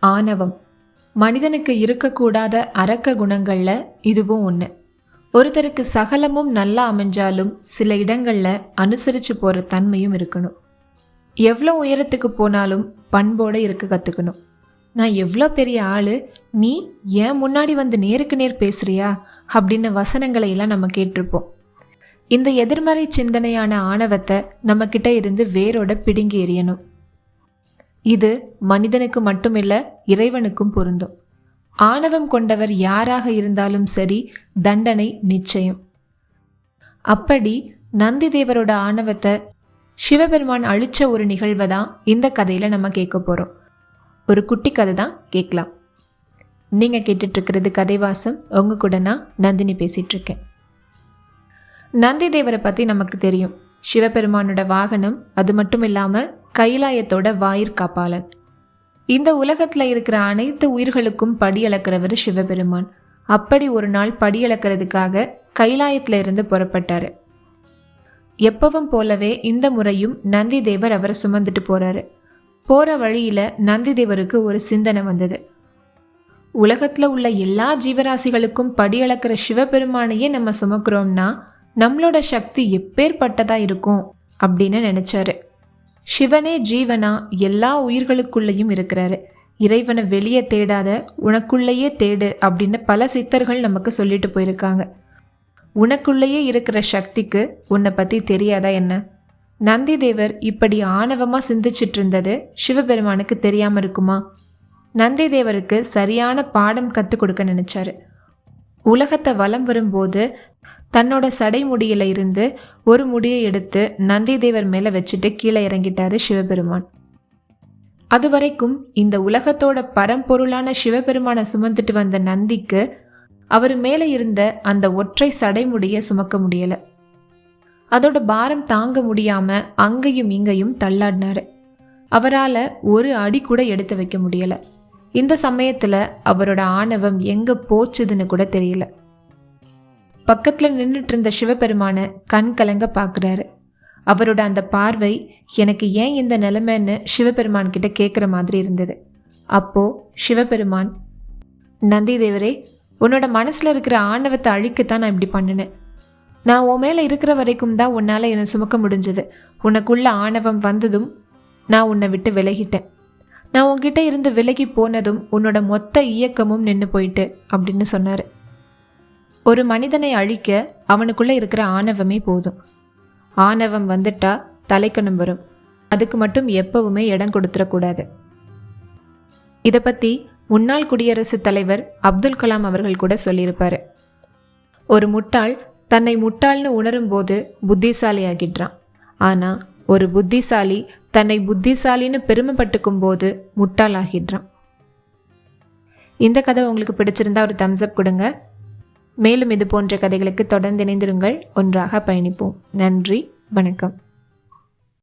ஆணவம். மனிதனுக்கு இருக்கக்கூடாத அரக்க குணங்களில் இதுவும் ஒன்று ஒருத்தருக்கு சகலமும் நல்லா அமைஞ்சாலும் சில இடங்களில் அனுசரித்து போகிற தன்மையும் இருக்கணும். எவ்வளோ உயரத்துக்கு போனாலும் பண்போடு இருக்க கற்றுக்கணும் நான் எவ்வளோ பெரிய ஆள் நீ ஏன் முன்னாடி வந்து நேருக்கு நேர் பேசுறியா? அப்படின்னு வசனங்களை எல்லாம் நம்ம கேட்டிருப்போம். இந்த எதிர்மறை சிந்தனையான ஆணவத்தை நம்மக்கிட்ட இருந்து வேரோட பிடுங்கி எறியணும். இது மனிதனுக்கு மட்டுமில்ல இறைவனுக்கும் பொருந்தும். ஆணவம் கொண்டவர் யாராக இருந்தாலும் சரி தண்டனை நிச்சயம். அப்படி நந்தி தேவரோட ஆணவத்தை சிவபெருமான் அழிச்ச ஒரு நிகழ்வை தான் இந்த கதையில் நம்ம கேட்க போகிறோம் ஒரு குட்டி கதை தான் கேட்கலாம். நீங்கள் கேட்டுட்ருக்கிறது கதைவாசம். உங்க கூட நான் நந்தினி பேசிகிட்ருக்கேன் நந்தி தேவரை பற்றி நமக்கு தெரியும். சிவபெருமானோட வாகனம் அது மட்டும் இல்லாமல் கைலாயத்தோட வாயிற்காப்பாளன் இந்த உலகத்தில் இருக்கிற அனைத்து உயிர்களுக்கும் படியளக்கிறவர் சிவபெருமான். அப்படி ஒரு நாள் படியளக்கிறதுக்காக கைலாயத்தில் இருந்து புறப்பட்டார். எப்பவும் போலவே இந்த முறையும் நந்தி தேவர் அவரை சுமந்துட்டு போறாரு. போற வழியில நந்தி தேவருக்கு ஒரு சிந்தனை வந்தது. உலகத்துல உள்ள எல்லா ஜீவராசிகளுக்கும் படியளக்கிற சிவபெருமானையே நம்ம சுமக்கிறோம்னா நம்மளோட சக்தி எப்பேற்பட்டதா இருக்கும் அப்படின்னு நினைச்சாரு. சிவனே ஜீவனா எல்லா உயிர்களுக்குள்ளேயும் இருக்கிறாரு. இறைவனை வெளியே தேடாத உனக்குள்ளேயே தேடு அப்படின்னு பல சித்தர்கள் நமக்கு சொல்லிட்டு போயிருக்காங்க. உனக்குள்ளேயே இருக்கிற சக்திக்கு உன்னை பற்றி தெரியாதா என்ன? நந்திதேவர் இப்படி ஆணவமாக சிந்திச்சிட்டு இருந்தது சிவபெருமானுக்கு தெரியாமல் இருக்குமா? நந்திதேவருக்கு சரியான பாடம் கற்றுக் கொடுக்க நினச்சாரு. உலகத்தை வலம் வரும்போது தன்னோட சடைமுடியில இருந்து ஒரு முடியை எடுத்து நந்திதேவர் மேலே வச்சுட்டு கீழே இறங்கிட்டாரு சிவபெருமான். அதுவரைக்கும் இந்த உலகத்தோட பரம்பொருளான சிவபெருமானை சுமந்துட்டு வந்த நந்திக்கு அவர் மேலே இருந்த அந்த ஒற்றை சடைமுடியை சுமக்க முடியல. அதோட பாரம் தாங்க முடியாம அங்கேயும் இங்கேயும் தள்ளாடினாரு. அவரால் ஒரு அடி கூட எடுத்து வைக்க முடியல. இந்த சமயத்தில் அவரோட ஆணவம் எங்கே போச்சுதுன்னு கூட தெரியல. பக்கத்தில் நின்றுட்டு இருந்த சிவபெருமானை கண் கலங்க பார்க்குறாரு அவரோட அந்த பார்வை எனக்கு ஏன் இந்த நிலைமைன்னு சிவபெருமான் கிட்ட கேட்குற மாதிரி இருந்தது. அப்போ சிவபெருமான் நந்தி தேவரே உன்னோட மனசில் இருக்கிற ஆணவத்தை அழிக்கத்தான் நான் இப்படி பண்ணினேன். நான் உன் மேலே இருக்கிற வரைக்கும் தான் உன்னால் என்னை சுமக்க முடிஞ்சது. உனக்குள்ள ஆணவம் வந்ததும் நான் உன்னை விட்டு விலகிட்டேன். நான் உன்கிட்ட இருந்து விலகி போனதும் உன்னோட மொத்த இயக்கமும் நின்று போயிட்டு அப்படின்னு சொன்னார். ஒரு மனிதனை அழிக்க அவனுக்குள்ள இருக்கிற ஆணவமே போதும். ஆணவம் வந்துட்டா தலைக்கணம் வரும். அதுக்கு மட்டும் எப்பவுமே இடம் கொடுத்துடக்கூடாது. இதை பற்றி முன்னாள் குடியரசுத் தலைவர் அப்துல் கலாம் அவர்கள் கூட சொல்லியிருப்பாரு. ஒரு முட்டாள் தன்னை முட்டாள்னு உணரும் போது புத்திசாலி ஆகிடுறான் ஆனால் ஒரு புத்திசாலி தன்னை புத்திசாலின்னு பெருமைப்பட்டுக்கும் போது முட்டாள் ஆகிடுறான் இந்த கதை உங்களுக்கு பிடிச்சிருந்தா ஒரு தம்ஸ் அப் கொடுங்க. மேலும் இது போன்ற கதைகளுக்கு தொடர்ந்து இணைந்திருங்கள். ஒன்றாக பயணிப்போம். நன்றி. வணக்கம்.